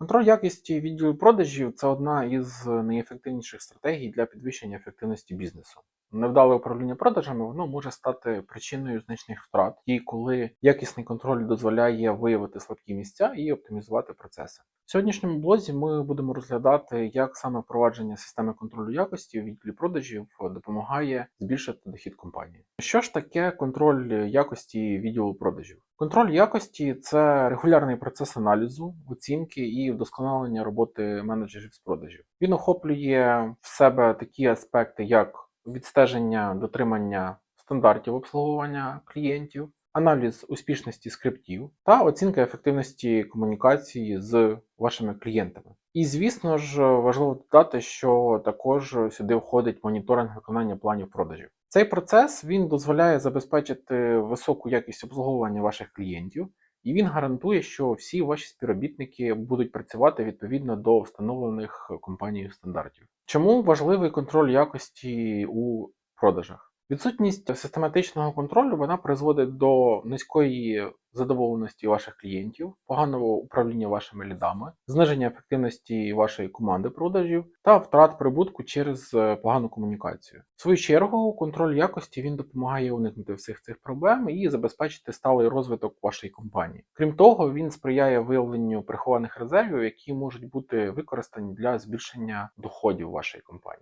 Контроль якості відділу продажів це одна із найефективніших стратегій для підвищення ефективності бізнесу. Невдале управління продажами воно може стати причиною значних втрат, і коли якісний контроль дозволяє виявити слабкі місця і оптимізувати процеси. В сьогоднішньому блозі ми будемо розглядати, як саме впровадження системи контролю якості в відділі продажів допомагає збільшити дохід компанії. Що ж таке контроль якості відділу продажів? Контроль якості це регулярний процес аналізу, оцінки і вдосконалення роботи менеджерів з продажів. Він охоплює в себе такі аспекти, як відстеження дотримання стандартів обслуговування клієнтів, аналіз успішності скриптів та оцінка ефективності комунікації з вашими клієнтами. І звісно ж, важливо додати, що також сюди входить моніторинг виконання планів продажів. Цей процес він дозволяє забезпечити високу якість обслуговування ваших клієнтів, і він гарантує, що всі ваші співробітники будуть працювати відповідно до встановлених компанією стандартів. Чому важливий контроль якості у продажах? Відсутність систематичного контролю вона призводить до низької задоволеності ваших клієнтів, поганого управління вашими лідами, зниження ефективності вашої команди продажів та втрат прибутку через е, погану комунікацію. В свою чергу, контроль якості він допомагає уникнути всіх цих проблем і забезпечити сталий розвиток вашої компанії. Крім того, він сприяє виявленню прихованих резервів, які можуть бути використані для збільшення доходів вашої компанії.